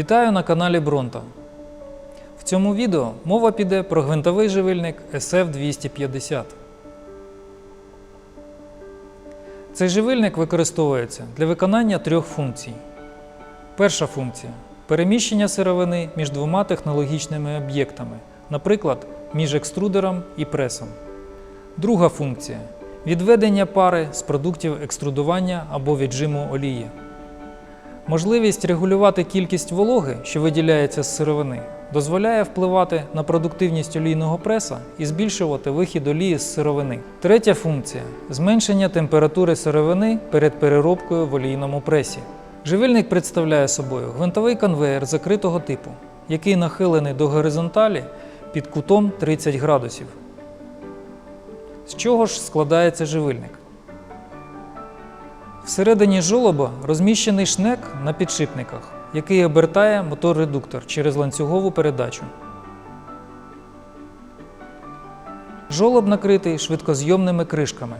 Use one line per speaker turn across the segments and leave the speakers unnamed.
Вітаю на каналі Бронто. В цьому відео мова піде про гвинтовий живильник SF250. Цей живильник використовується для виконання трьох функцій. Перша функція переміщення сировини між двома технологічними об'єктами, наприклад, між екструдером і пресом. Друга функція відведення пари з продуктів екструдування або віджиму олії. Можливість регулювати кількість вологи, що виділяється з сировини, дозволяє впливати на продуктивність олійного преса і збільшувати вихід олії з сировини. Третя функція зменшення температури сировини перед переробкою в олійному пресі. Живильник представляє собою гвинтовий конвеєр закритого типу, який нахилений до горизонталі під кутом 30 градусів. З чого ж складається живильник? Всередині жолоба розміщений шнек на підшипниках, який обертає мотор-редуктор через ланцюгову передачу. Жолоб накритий швидкозйомними кришками.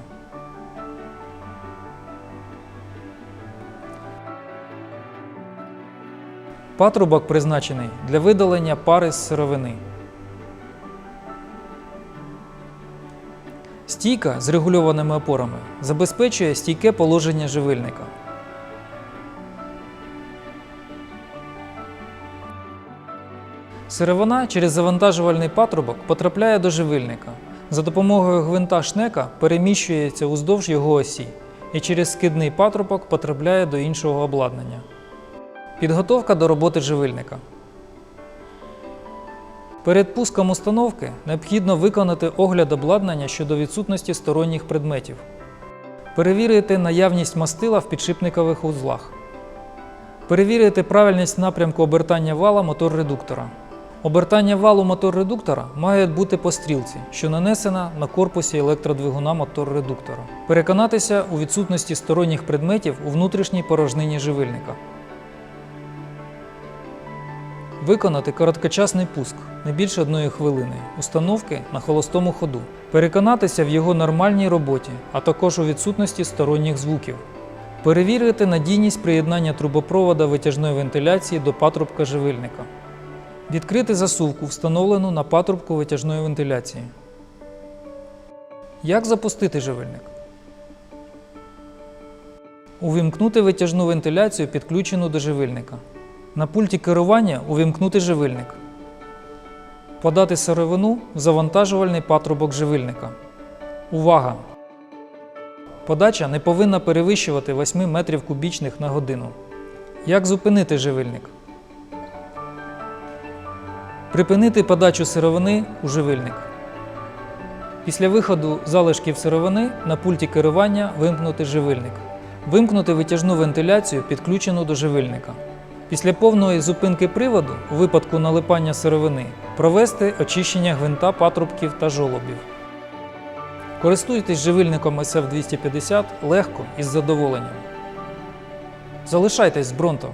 Патрубок призначений для видалення пари з сировини. Стійка з регульованими опорами забезпечує стійке положення живильника. Сировина через завантажувальний патрубок потрапляє до живильника. За допомогою гвинта шнека переміщується уздовж його осі і через скидний патрубок потрапляє до іншого обладнання. Підготовка до роботи живильника. Перед пуском установки необхідно виконати огляд обладнання щодо відсутності сторонніх предметів. Перевірити наявність мастила в підшипникових узлах. Перевірити правильність напрямку обертання вала мотор-редуктора. Обертання валу мотор-редуктора має бути по стрілці, що нанесена на корпусі електродвигуна мотор-редуктора. Переконатися у відсутності сторонніх предметів у внутрішній порожнині живильника. Виконати короткочасний пуск не більше одної хвилини установки на холостому ходу. Переконатися в його нормальній роботі, а також у відсутності сторонніх звуків. Перевірити надійність приєднання трубопровода витяжної вентиляції до патрубка живильника. Відкрити засувку, встановлену на патрубку витяжної вентиляції. Як запустити живильник? Увімкнути витяжну вентиляцію, підключену до живильника. На пульті керування увімкнути живильник. Подати сировину в завантажувальний патрубок живильника. Увага! Подача не повинна перевищувати 8 метрів кубічних на годину. Як зупинити живильник? Припинити подачу сировини у живильник. Після виходу залишків сировини на пульті керування вимкнути живильник. Вимкнути витяжну вентиляцію, підключену до живильника. Після повної зупинки приводу, у випадку налипання сировини, провести очищення гвинта патрубків та жолобів. Користуйтесь живильником SF250 легко і з задоволенням. Залишайтесь з Бронто.